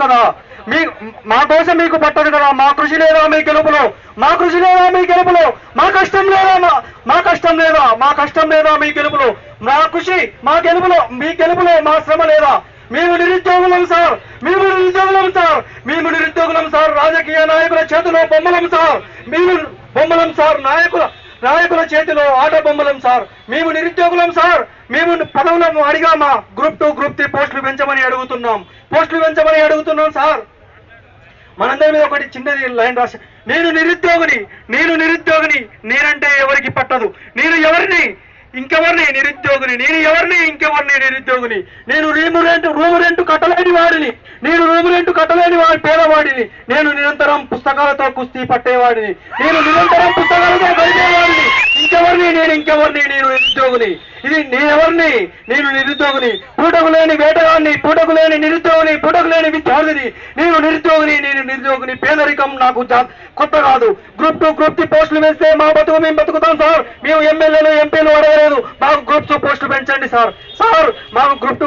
కదా? మీ మా కోసం మీకు పట్టదు కదా? మా కృషి లేదా మీ గెలుపులో? మా కృషి లేదా మీ గెలుపులో? మా కష్టం లేదా? మా మా కష్టం లేదా? మా కష్టం లేదా మీ గెలుపులో? మా కృషి మా గెలుపులో మీ గెలుపులో మా శ్రమ లేదా? మేము నిరుద్యోగులం సార్. మేము నిరుద్యోగులం సార్. మేము నిరుద్యోగులం సార్. రాజకీయ నాయకుల చేతిలో బొమ్మలం సార్. మేము బొమ్మలం సార్. నాయకుల నాయకుల చేతిలో ఆట బొమ్మలం సార్. మేము నిరుద్యోగులం సార్. మేము పదవులను అడిగామా? గ్రూప్ టూ గ్రూప్ త్రీ పోస్టులు పెంచమని అడుగుతున్నాం. పోస్టులు పెంచమని అడుగుతున్నాం సార్. మనందరి మీద ఒకటి చిన్నది లైన్ రాసి. నేను నిరుద్యోగిని నేను నిరుద్యోగిని నేనంటే ఎవరికి పట్టదు. నేను ఎవరిని? ఇంకెవరిని నిరుద్యోగిని? నేను ఎవరిని? ఇంకెవరిని నిరుద్యోగిని? నేను రూము రెంట్ రూము రెంట్ కట్టలేని వాడిని. నేను రూము రెంట్ కట్టలేని వాడి పేదవాడిని. నేను నిరంతరం పుస్తకాలతో కుస్తీ పట్టేవాడిని. నేను నిరంతరం పుస్తకాలతో గడిపేవాడిని ఇంకెవరిని నేను ఇంకెవరిని నేను నిరుద్యోగుని. ఇది నేనెవరిని నేను నిరుద్యోగిని. పూటకు లేని వేటగాన్ని పూటకు లేని నిరుద్యోగిని పూటకు లేని విద్యార్థిని. నేను నిరుద్యోగిని నేను నిరుద్యోగిని. పేదరికం నాకు కొత్త కాదు. గ్రూప్ టూ గ్రూప్ త్రీ పోస్టులు వేస్తే మా బతుకు మేము బతుకుతాం సార్. మేము ఎమ్మెల్యేలు ఎంపీలు అడగలేదు. మాకు గ్రూప్ టూ పోస్టులు పెంచండి సార్. సార్ మాకు గ్రూప్ టూ